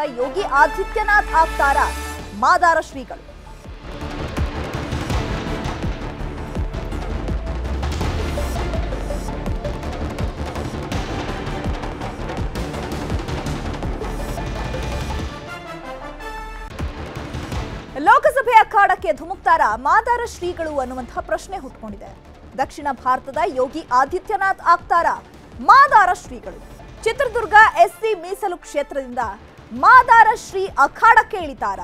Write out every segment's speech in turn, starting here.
ಯೋಗಿ ಆದಿತ್ಯನಾಥ್ ಆಗ್ತಾರ ಮಾದಾರ ಶ್ರೀಗಳು. ಲೋಕಸಭೆ ಅಖಾಡಕ್ಕೆ ಧುಮುಕ್ತಾರ ಮಾದಾರ ಶ್ರೀಗಳು ಅನ್ನುವಂತಹ ಪ್ರಶ್ನೆ ಹುಟ್ಕೊಂಡಿದೆ. ದಕ್ಷಿಣ ಭಾರತದ ಯೋಗಿ ಆದಿತ್ಯನಾಥ್ ಆಗ್ತಾರ ಮಾದಾರ ಶ್ರೀಗಳು. ಚಿತ್ರದುರ್ಗ ಎಸ್ಸಿ ಮೀಸಲು ಕ್ಷೇತ್ರದಿಂದ ಮಾದಾರ ಶ್ರೀ ಅಖಾಡಕ್ಕೆ ಇಳಿತಾರ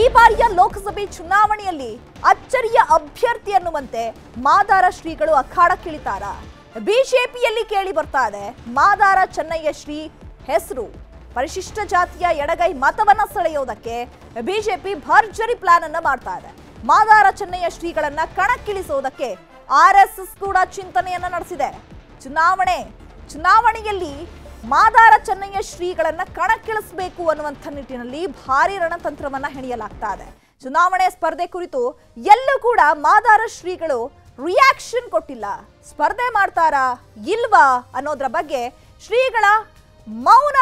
ಈ ಬಾರಿಯ ಲೋಕಸಭೆ ಚುನಾವಣೆಯಲ್ಲಿ ಅಚ್ಚರಿಯ ಅಭ್ಯರ್ಥಿ ಅನ್ನುವಂತೆ ಮಾದಾರ ಶ್ರೀಗಳು ಅಖಾಡಕ್ಕಿಳಿತಾರ ಬಿಜೆಪಿಯಲ್ಲಿ ಕೇಳಿ ಬರ್ತಾ ಇದೆ ಮಾದಾರ ಚೆನ್ನಯ್ಯ ಶ್ರೀ ಹೆಸರು. ಪರಿಶಿಷ್ಟ ಜಾತಿಯ ಎಡಗೈ ಮತವನ್ನ ಸೆಳೆಯೋದಕ್ಕೆ ಬಿಜೆಪಿ ಭರ್ಜರಿ ಪ್ಲಾನ್ ಅನ್ನ ಮಾಡ್ತಾ ಇದೆ ಮಾದಾರ ಚೆನ್ನಯ್ಯ ಶ್ರೀಗಳನ್ನ ಕಣಕ್ಕಿಳಿಸೋದಕ್ಕೆ ಆರ್ ಎಸ್ ಕೂಡ ಚಿಂತನೆಯನ್ನ ನಡೆಸಿದೆ. ಚುನಾವಣೆ, ಚುನಾವಣೆಯಲ್ಲಿ ಮಾದಾರ ಚೆನ್ನಯ್ಯ ಶ್ರೀಗಳನ್ನ ಕಣಕ್ಕಿಳಿಸಬೇಕು ಅನ್ನುವಂಥ ನಿಟ್ಟಿನಲ್ಲಿ ಭಾರಿ ರಣತಂತ್ರವನ್ನ ಹೆಣೆಯಲಾಗ್ತಾ ಇದೆ. ಚುನಾವಣೆ ಸ್ಪರ್ಧೆ ಕುರಿತು ಎಲ್ಲೂ ಕೂಡ ಮಾದಾರ ಶ್ರೀಗಳು ರಿಯಾಕ್ಷನ್ ಕೊಟ್ಟಿಲ್ಲ. ಸ್ಪರ್ಧೆ ಮಾಡ್ತಾರಾ ಇಲ್ವಾ ಅನ್ನೋದ್ರ ಬಗ್ಗೆ ಶ್ರೀಗಳ ಮೌನ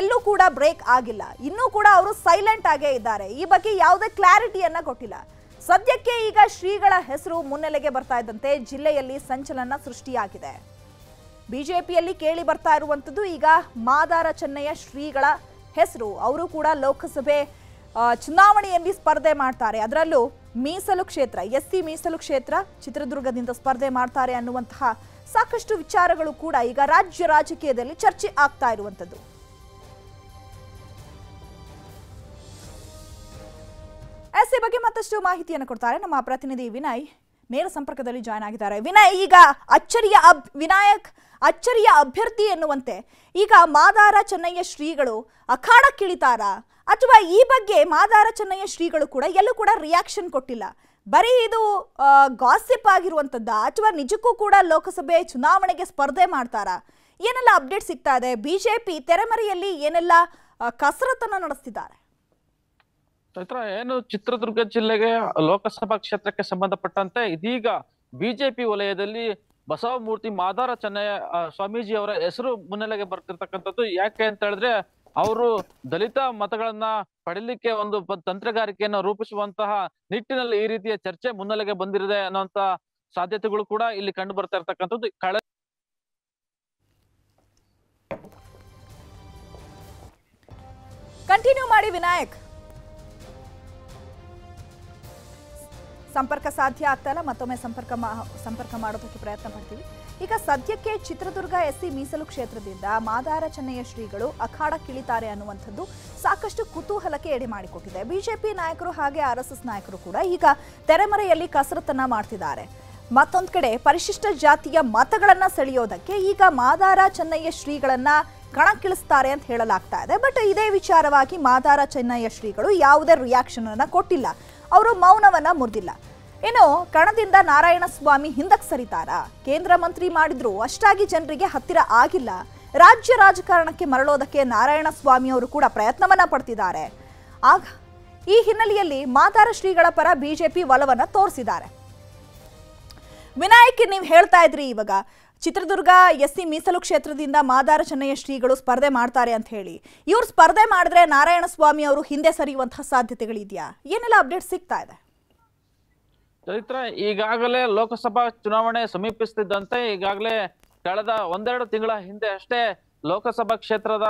ಎಲ್ಲೂ ಕೂಡ ಬ್ರೇಕ್ ಆಗಿಲ್ಲ. ಇನ್ನೂ ಕೂಡ ಅವರು ಸೈಲೆಂಟ್ ಆಗೇ ಇದ್ದಾರೆ. ಈ ಬಗ್ಗೆ ಯಾವುದೇ ಕ್ಲಾರಿಟಿಯನ್ನ ಕೊಟ್ಟಿಲ್ಲ. ಸದ್ಯಕ್ಕೆ ಈಗ ಶ್ರೀಗಳ ಹೆಸರು ಮುನ್ನೆಲೆಗೆ ಬರ್ತಾ ಇದ್ದಂತೆ ಜಿಲ್ಲೆಯಲ್ಲಿ ಸಂಚಲನ ಸೃಷ್ಟಿಯಾಗಿದೆ. ಬಿಜೆಪಿಯಲ್ಲಿ ಕೇಳಿ ಬರ್ತಾ ಇರುವಂಥದ್ದು ಈಗ ಮಾದಾರ ಚೆನ್ನಯ್ಯ ಶ್ರೀಗಳ ಹೆಸರು. ಅವರು ಕೂಡ ಲೋಕಸಭೆ ಚುನಾವಣೆಯಲ್ಲಿ ಸ್ಪರ್ಧೆ ಮಾಡ್ತಾರೆ. ಅದರಲ್ಲೂ ಮೀಸಲು ಕ್ಷೇತ್ರ, ಎಸ್ ಸಿ ಮೀಸಲು ಕ್ಷೇತ್ರ ಚಿತ್ರದುರ್ಗದಿಂದ ಸ್ಪರ್ಧೆ ಮಾಡ್ತಾರೆ ಅನ್ನುವಂತಹ ಸಾಕಷ್ಟು ವಿಚಾರಗಳು ಕೂಡ ಈಗ ರಾಜ್ಯ ರಾಜಕೀಯದಲ್ಲಿ ಚರ್ಚೆ ಆಗ್ತಾ ಇರುವಂಥದ್ದು. ಎಸ್ ಬಗ್ಗೆ ಮತ್ತಷ್ಟು ಮಾಹಿತಿಯನ್ನು ಕೊಡ್ತಾರೆ ನಮ್ಮ ಪ್ರತಿನಿಧಿ ವಿನಯ್. ನೇರ ಸಂಪರ್ಕದಲ್ಲಿ ಜಾಯ್ನ್ ಆಗಿದ್ದಾರೆ. ವಿನಯ್, ಈಗ ಅಚ್ಚರಿಯ ಅಬ್ ವಿನಾಯಕ್, ಅಚ್ಚರಿಯ ಅಭ್ಯರ್ಥಿ ಎನ್ನುವಂತೆ. ಈಗ ಮಾದಾರ ಚೆನ್ನಯ್ಯ ಶ್ರೀಗಳು ಅಖಾಡಕ್ಕಿಳಿತಾರ ಅಥವಾ ಈ ಬಗ್ಗೆ ಮಾದಾರ ಚೆನ್ನಯ್ಯ ಶ್ರೀಗಳು ಕೂಡ ಎಲ್ಲೂ ಕೂಡ ರಿಯಾಕ್ಷನ್ ಕೊಟ್ಟಿಲ್ಲ. ಬರೀ ಇದು ಗಾಸಿಪ್ ಆಗಿರುವಂಥದ್ದ ಅಥವಾ ನಿಜಕ್ಕೂ ಕೂಡ ಲೋಕಸಭೆ ಚುನಾವಣೆಗೆ ಸ್ಪರ್ಧೆ ಮಾಡ್ತಾರಾ? ಏನೆಲ್ಲ ಅಪ್ಡೇಟ್ ಸಿಗ್ತಾ ಇದೆ? ಬಿಜೆಪಿ ತೆರೆಮರೆಯಲ್ಲಿ ಏನೆಲ್ಲ ಕಸರತ್ತನ್ನ ನಡೆಸ್ತಿದ್ದಾರೆ? ಚೈತ್ರ ಏನು? ಚಿತ್ರದುರ್ಗ ಜಿಲ್ಲೆಗೆ ಲೋಕಸಭಾ ಕ್ಷೇತ್ರಕ್ಕೆ ಸಂಬಂಧಪಟ್ಟಂತೆ ಇದೀಗ ಬಿಜೆಪಿ ವಲಯದಲ್ಲಿ ಬಸವಮೂರ್ತಿ ಮಾದಾರ ಚೆನ್ನಯ್ಯ ಸ್ವಾಮೀಜಿ ಅವರ ಹೆಸರು ಮುನ್ನೆಲೆಗೆ ಬರ್ತಿರ್ತಕ್ಕಂಥದ್ದು. ಯಾಕೆ ಅಂತ ಹೇಳಿದ್ರೆ ಅವರು ದಲಿತ ಮತಗಳನ್ನ ಪಡಿಲಿಕ್ಕೆ ಒಂದು ತಂತ್ರಗಾರಿಕೆಯನ್ನು ರೂಪಿಸುವಂತಹ ನಿಟ್ಟಿನಲ್ಲಿ ಈ ರೀತಿಯ ಚರ್ಚೆ ಮುನ್ನೆಲೆಗೆ ಬಂದಿರಿದೆ ಅನ್ನುವಂತ ಸಾಧ್ಯತೆಗಳು ಕೂಡ ಇಲ್ಲಿ ಕಂಡು ಬರ್ತಾ ಇರ್ತಕ್ಕಂಥದ್ದು. ಕಳೆ ಕಂಟಿನ್ಯೂ ಮಾಡಿ ವಿನಾಯಕ್. ಸಂಪರ್ಕ ಸಾಧ್ಯ ಆಗ್ತಾ ಮತ್ತೊಮ್ಮೆ ಸಂಪರ್ಕ ಸಂಪರ್ಕ ಮಾಡೋದಕ್ಕೆ ಪ್ರಯತ್ನ ಪಡ್ತೀವಿ ಈಗ ಸದ್ಯಕ್ಕೆ ಚಿತ್ರದುರ್ಗ ಎಸ್ಸಿ ಮೀಸಲು ಕ್ಷೇತ್ರದಿಂದ ಮಾದಾರ ಚೆನ್ನಯ್ಯ ಶ್ರೀಗಳು ಅಖಾಡಕ್ಕಿಳಿತಾರೆ ಅನ್ನುವಂಥದ್ದು ಸಾಕಷ್ಟು ಕುತೂಹಲಕ್ಕೆ ಎಡೆ ಮಾಡಿಕೊಟ್ಟಿದೆ. ಬಿಜೆಪಿ ನಾಯಕರು ಹಾಗೆ ಆರ್ ಎಸ್ ನಾಯಕರು ಕೂಡ ಈಗ ತೆರೆಮರೆಯಲ್ಲಿ ಕಸರತ್ತನ್ನ ಮಾಡ್ತಿದ್ದಾರೆ. ಮತ್ತೊಂದು ಕಡೆ ಪರಿಶಿಷ್ಟ ಜಾತಿಯ ಮತಗಳನ್ನ ಸೆಳೆಯೋದಕ್ಕೆ ಈಗ ಮಾದಾರ ಚೆನ್ನಯ್ಯ ಶ್ರೀಗಳನ್ನ ಕಣಕ್ಕಿಳಿಸ್ತಾರೆ ಅಂತ ಹೇಳಲಾಗ್ತಾ ಇದೆ. ಬಟ್ ಇದೇ ವಿಚಾರವಾಗಿ ಮಾದಾರ ಚೆನ್ನಯ್ಯ ಶ್ರೀಗಳು ಯಾವುದೇ ರಿಯಾಕ್ಷನ್ ಅನ್ನ ಕೊಟ್ಟಿಲ್ಲ. ಅವರು ಮೌನವನ್ನ ಮುರಿದಿಲ್ಲ. ಇನ್ನು ಕಣದಿಂದ ನಾರಾಯಣಸ್ವಾಮಿ ಹಿಂದಕ್ಕೆ ಸರಿತಾರಾ? ಕೇಂದ್ರ ಮಂತ್ರಿ ಮಾಡಿದ್ರು ಅಷ್ಟಾಗಿ ಜನರಿಗೆ ಹತ್ತಿರ ಆಗಿಲ್ಲ. ರಾಜ್ಯ ರಾಜಕಾರಣಕ್ಕೆ ಮರಳೋದಕ್ಕೆ ನಾರಾಯಣ ಸ್ವಾಮಿ ಅವರು ಕೂಡ ಪ್ರಯತ್ನವನ್ನ ಪಡ್ತಿದ್ದಾರೆ. ಆಗ ಈ ಹಿನ್ನೆಲೆಯಲ್ಲಿ ಮಾತಾರ ಶ್ರೀಗಳ ಪರ ಬಿಜೆಪಿ ಒಲವನ್ನ ತೋರಿಸಿದ್ದಾರೆ. ವಿನಾಯಕ್, ನೀವು ಹೇಳ್ತಾ ಇದ್ರಿ ಇವಾಗ ಚಿತ್ರದುರ್ಗ ಎಸ್ ಸಿ ಮೀಸಲು ಕ್ಷೇತ್ರದಿಂದ ಮಾದಾರ ಚೆನ್ನಯ್ಯ ಶ್ರೀಗಳು ಸ್ಪರ್ಧೆ ಮಾಡ್ತಾರೆ ಅಂತ ಹೇಳಿ. ಇವ್ರು ಸ್ಪರ್ಧೆ ಮಾಡಿದ್ರೆ ನಾರಾಯಣ ಸ್ವಾಮಿ ಅವರು ಹಿಂದೆ ಸರಿಯುವಂತಹ ಸಾಧ್ಯತೆಗಳಿದೆಯಾ? ಏನೆಲ್ಲ ಅಪ್ಡೇಟ್ ಸಿಗ್ತಾ ಇದೆ? ಚರಿತ್ರ ಈಗಾಗಲೇ ಲೋಕಸಭಾ ಚುನಾವಣೆ ಸಮೀಪಿಸುತ್ತಿದ್ದಂತೆ ಈಗಾಗಲೇ ಕಳೆದ ಒಂದೆರಡು ತಿಂಗಳ ಹಿಂದೆ ಅಷ್ಟೇ ಲೋಕಸಭಾ ಕ್ಷೇತ್ರದ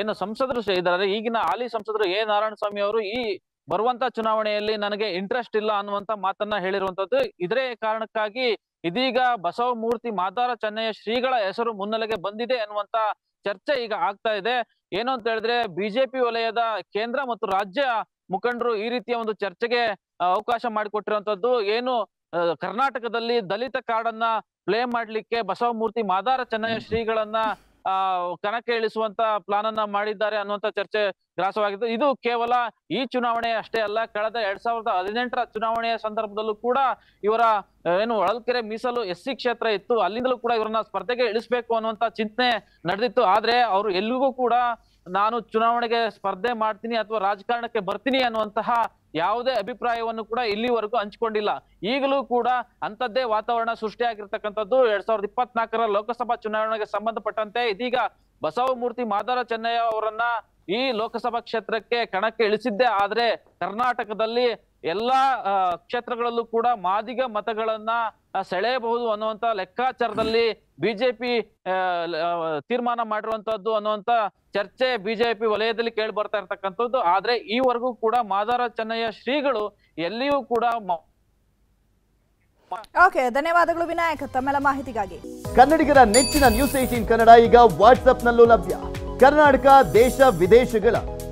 ಏನು ಸಂಸದರು ಇದ್ದಾರೆ. ಈಗಿನ ಹಾಲಿ ಸಂಸದರು ಎ ನಾರಾಯಣ ಸ್ವಾಮಿ ಅವರು ಈ ಬರುವಂತ ಚುನಾವಣೆಯಲ್ಲಿ ನನಗೆ ಇಂಟ್ರೆಸ್ಟ್ ಇಲ್ಲ ಅನ್ನುವಂತ ಮಾತನ್ನ ಹೇಳಿರುವಂತದ್ದು. ಇದೇ ಕಾರಣಕ್ಕಾಗಿ ಇದೀಗ ಬಸವಮೂರ್ತಿ ಮಾದಾರ ಚೆನ್ನಯ್ಯ ಶ್ರೀಗಳ ಹೆಸರು ಮುನ್ನೆಲೆಗೆ ಬಂದಿದೆ ಅನ್ನುವಂತ ಚರ್ಚೆ ಈಗ ಆಗ್ತಾ ಇದೆ. ಏನು ಅಂತ ಹೇಳಿದ್ರೆ ಬಿಜೆಪಿ ವಲಯದ ಕೇಂದ್ರ ಮತ್ತು ರಾಜ್ಯ ಮುಖಂಡರು ಈ ರೀತಿಯ ಒಂದು ಚರ್ಚೆಗೆ ಅವಕಾಶ ಮಾಡಿಕೊಟ್ಟಿರುವಂತದ್ದು. ಏನು ಕರ್ನಾಟಕದಲ್ಲಿ ದಲಿತ ಕಾರ್ಡನ್ನ ಪ್ಲೇ ಮಾಡ್ಲಿಕ್ಕೆ ಬಸವಮೂರ್ತಿ ಮಾದಾರ ಚೆನ್ನಯ್ಯ ಶ್ರೀಗಳನ್ನ ಆ, ಕಣಕ್ಕೆ ಇಳಿಸುವಂತ ಪ್ಲಾನ್ ಅನ್ನ ಮಾಡಿದ್ದಾರೆ ಅನ್ನುವಂತ ಚರ್ಚೆ ಗ್ರಾಸವಾಗಿದ್ದು, ಇದು ಕೇವಲ ಈ ಚುನಾವಣೆ ಅಷ್ಟೇ ಅಲ್ಲ, ಕಳೆದ ಎರಡ್ ಸಾವಿರದ ಹದಿನೆಂಟರ ಚುನಾವಣೆಯ ಸಂದರ್ಭದಲ್ಲೂ ಕೂಡ ಇವರ ಏನು ಹೊಳಲ್ಕೆರೆ ಮೀಸಲು ಎಸ್ ಸಿ ಕ್ಷೇತ್ರ ಇತ್ತು, ಅಲ್ಲಿಂದಲೂ ಕೂಡ ಇವರನ್ನ ಸ್ಪರ್ಧೆಗೆ ಇಳಿಸ್ಬೇಕು ಅನ್ನುವಂತ ಚಿಂತನೆ ನಡೆದಿತ್ತು. ಆದ್ರೆ ಅವರು ಎಲ್ಲಿಗೂ ಕೂಡ, ನಾನು ಚುನಾವಣೆಗೆ ಸ್ಪರ್ಧೆ ಮಾಡ್ತೀನಿ ಅಥವಾ ರಾಜಕಾರಣಕ್ಕೆ ಬರ್ತೀನಿ ಅನ್ನುವಂತಹ ಯಾವುದೇ ಅಭಿಪ್ರಾಯವನ್ನು ಕೂಡ ಇಲ್ಲಿವರೆಗೂ ಹಂಚಿಕೊಂಡಿಲ್ಲ. ಈಗಲೂ ಕೂಡ ಅಂತದ್ದೇ ವಾತಾವರಣ ಸೃಷ್ಟಿಯಾಗಿರ್ತಕ್ಕಂಥದ್ದು ಎರಡ್ ಸಾವಿರದ ಇಪ್ಪತ್ನಾಲ್ಕರ ಲೋಕಸಭಾ ಚುನಾವಣೆಗೆ ಸಂಬಂಧಪಟ್ಟಂತೆ. ಇದೀಗ ಬಸವಮೂರ್ತಿ ಮಾದಾರ ಚೆನ್ನಯ್ಯ ಅವರನ್ನ ಈ ಲೋಕಸಭಾ ಕ್ಷೇತ್ರಕ್ಕೆ ಕಣಕ್ಕೆ ಇಳಿಸಿದ್ದೆ ಆದ್ರೆ ಕರ್ನಾಟಕದಲ್ಲಿ ಎಲ್ಲಾ ಆ, ಕ್ಷೇತ್ರಗಳಲ್ಲೂ ಕೂಡ ಮಾದಿಗ ಮತಗಳನ್ನ ಸೆಳೆಯಬಹುದು ಅನ್ನುವಂತ ಲೆಕ್ಕಾಚಾರದಲ್ಲಿ ಬಿಜೆಪಿ ತೀರ್ಮಾನ ಮಾಡಿರುವಂತದ್ದು ಅನ್ನುವಂತ ಚರ್ಚೆ ಬಿಜೆಪಿ ವಲಯದಲ್ಲಿ ಕೇಳಿ ಬರ್ತಾ ಇರ್ತಕ್ಕಂಥದ್ದು. ಆದ್ರೆ ಈವರೆಗೂ ಕೂಡ ಮಾದಾರ ಚೆನ್ನಯ್ಯ ಶ್ರೀಗಳು ಎಲ್ಲಿಯೂ ಕೂಡ ಮ- ಓಕೆ ಧನ್ಯವಾದಗಳು ವಿನಾಯಕ್ ತಮ್ಮೆಲ್ಲ ಮಾಹಿತಿಗಾಗಿ. ಕನ್ನಡಿಗರ ನೆಚ್ಚಿನ ನ್ಯೂಸ್ ಏಟೀನ್ ಕನ್ನಡ ಈಗ ವಾಟ್ಸ್ಆಪ್ನಲ್ಲೂ ಲಭ್ಯ. ಕರ್ನಾಟಕ ದೇಶ ವಿದೇಶಗಳ